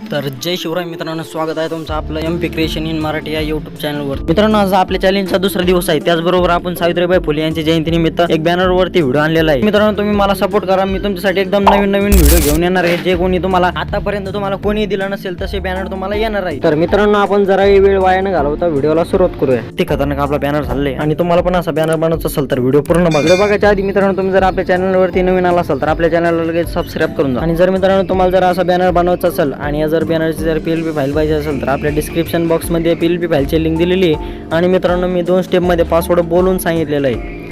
तर जय शिवराय मित्रांनो स्वागत आहे तुमचं आपलं M P creation in Marathi या युट्यूब चॅनलवर मित्रांनो आज आपल्या चॅलेंजचा दुसरा दिवस आहे. त्याचबरोबर आपण सावित्रीबाई फुले यांच्या जयंतीनिमित्त एक बॅनरवरती व्हिडिओ आणलेला आहे. मित्रांनो तुम्ही मला सपोर्ट करा. मी तुमच्यासाठी एकदम नवीन नवीन व्हिडिओ घेऊन येणार आहे. जे कोणी तुम्हाला आतापर्यंत तुम्हाला कोणी दिलं नसेल तसे बॅनर तुम्हाला येणार आहे तर मित्रांनो आपण जरा वेळ वाया न घालवता व्हिडिओला सुरुवात करूया. ते खतरनाक आपला बॅनर झाले आणि तुम्हाला पण असा बॅनर बनवायचा असेल तर व्हिडिओ पूर्ण बघा. बघायच्या आधी मित्रांनो तुम्ही जर आपल्या चॅनलवरती नवीन आला असाल तर आपल्या चॅनलला लगेच सबस्क्राईब करून जा. आणि जर मित्रांनो तुम्हाला जर असा बॅनर बनवायचा असेल आणि या जर बॅनरची जर पी एल पी फाईल पाहिजे असेल तर आपल्या डिस्क्रिप्शन बॉक्समध्ये पी एल पी फाईलची लिंक दिलेली आहे. आणि मित्रांनो मी दोन स्टेपमध्ये पासवर्ड बोलून सांगितलेलं आहे.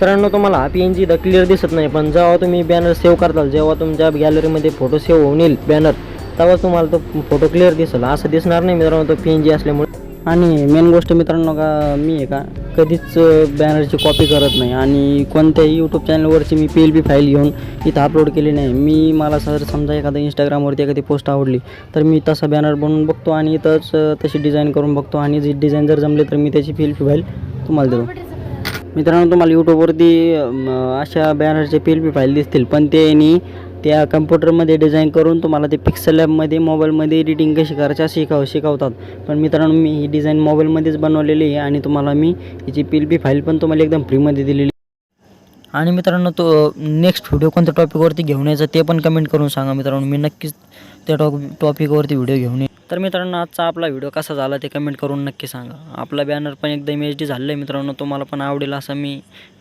मित्रांनो तुम्हाला पी एन जी क्लिअर दिसत नाही पण जेव्हा तुम्ही बॅनर सेव्ह करताल जेव्हा तुमच्या गॅलरीमध्ये फोटो सेव्ह होऊन येईल बॅनर तेव्हा तुम्हाला तो फोटो क्लिअर दिसेल. असं दिसणार नाही मित्रांनो तो पी एन जी असल्यामुळे. आणि मेन गोष्ट मित्रांनो का मी आहे का कधीच बॅनरची कॉपी करत नाही. आणि कोणत्याही यूट्यूब चॅनलवरची मी पी एल बी फाईल घेऊन इथं अपलोड केली नाही. मी मला सर समजा एखादा इंस्टाग्रामवरती एखादी पोस्ट आवडली तर मी तसा बॅनर बनवून बघतो आणि इथंच तशी डिझाईन करून बघतो. आणि जी डिझाईन जर जमली तर मी त्याची पी एल बी फाईल तुम्हाला देतो. मित्रांनो तुम्हाला यूट्यूबवरती अशा बॅनरचे पी एल पी फाईल दिसतील पण ते नी त्या कम्प्युटरमध्ये डिझाईन करून तुम्हाला ते पिक्सल लॅबमध्ये मोबाईलमध्ये एडिटिंग कशी करायच्या शिकाव शिकवतात. पण मित्रांनो मी ही डिझाईन मोबाईलमध्येच बनवलेली आहे आणि तुम्हाला मी हिची पी एल पी फाईल पण तुम्हाला एकदम फ्रीमध्ये दिलेली आणि मित्रांनो तो नेक्स्ट व्हिडिओ कोणत्या टॉपिकवरती घेऊन यायचा ते पण कमेंट करून सांगा मित्रांनो. मी नक्कीच त्या टॉप टॉपिकवरती व्हिडिओ घेऊन तर मित्रांनो आजचा आपला व्हिडिओ कसा झाला ते कमेंट करून नक्की सांगा. आपला बॅनर पण एकदम एच डी झालेलं आहे मित्रांनो तुम्हाला पण आवडेल असा मी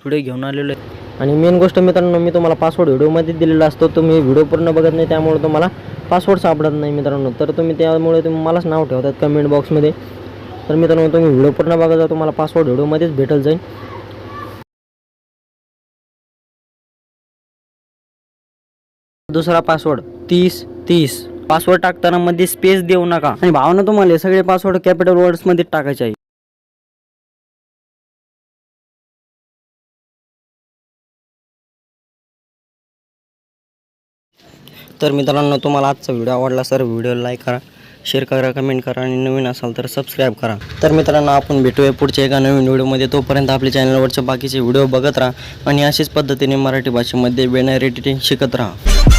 व्हिडिओ घेऊन आलेलो आहे. आणि मेन गोष्ट मित्रांनो मी तुम्हाला पासवर्ड व्हिडिओमध्ये दिलेला असतो तुम्ही व्हिडिओ पूर्ण बघत नाही त्यामुळे तुम्हाला पासवर्ड सापडत नाही मित्रांनो. तर तुम्ही त्यामुळे तुम्ही मलाच नाव ठेवतात कमेंट बॉक्समध्ये तर मित्रांनो तुम्ही व्हिडिओ पूर्ण बघा तुम्हाला पासवर्ड व्हिडिओमध्येच भेटल जाईल. दुसरा पासवर्ड तीस तीस. पासवर्ड टाकताना मध्ये स्पेस देऊ नका. आणि भावना तुम्हाला सगळे पासवर्ड कॅपिटल वर्ड्समध्ये टाकायचे आहे. तर मित्रांनो तुम्हाला आजचा व्हिडिओ आवडला सर व्हिडिओ लाईक करा शेअर करा कमेंट करा आणि नवीन असाल तर सबस्क्राईब करा. तर मित्रांनो आपण भेटूया पुढच्या एका नवीन व्हिडिओमध्ये तोपर्यंत आपल्या चॅनलवरचे बाकीचे व्हिडिओ बघत राहा आणि अशाच पद्धतीने मराठी भाषेमध्ये बॅनर एडिटिंग शिकत राहा.